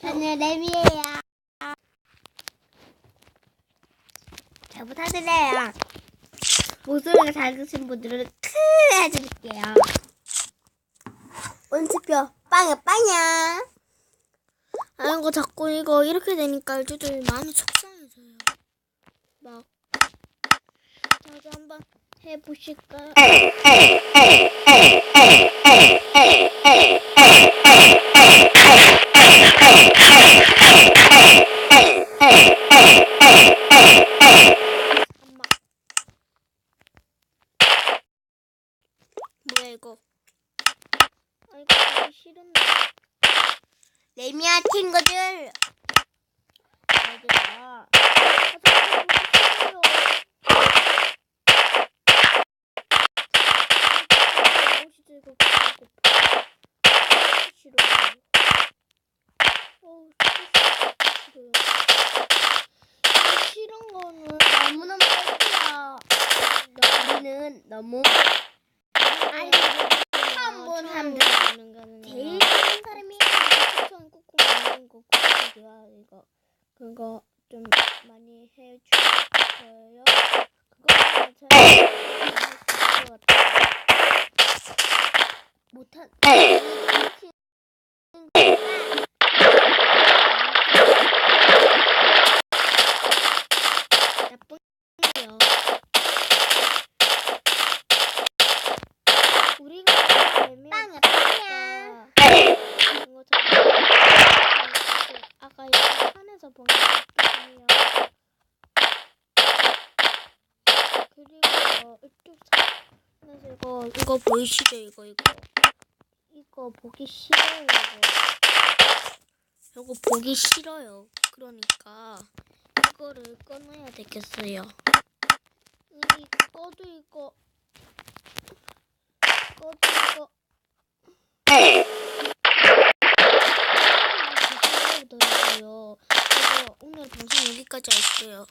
저는 레미예요. 잘 부탁드려요. 목소리가 작으신 분들은 크게 해드릴게요. 온수표 빵야 빵야. 아 이거 자꾸 이거 이렇게 되니까 애들이 마음이 속상해져요. 막 저도 한번 해보실까요? 뭐야 이거? 아 이거 보기 싫은데. 레미야 친구들. 얘들아. 아, 자꾸 보기 싫어요. 옷이 들고 고파. 싫어요. 이 싫은 거는 너무너무 싫어. 우리는 너무 아니, 본 사람들. 제일 싫은 사람이 추천 꾹꾹 누르는 거 꾹꾹이야 이거 그거 좀 많이 해주세요. 그거 잘할것. 못한. 나쁜이요. 우리가 재미 빵야 빵야. 이거 참- 아까 이거 산에서 본 거예요. 그리고 이쪽 산에서 이거 이거 보이시죠? 이거 이거 이거 보기 싫어요. 이거 이거 보기 싫어요. 그러니까 이거를 꺼놔야 되겠어요. 이 꺼도 이거 꺼도 이거 오늘 방송 여기까지 할게요.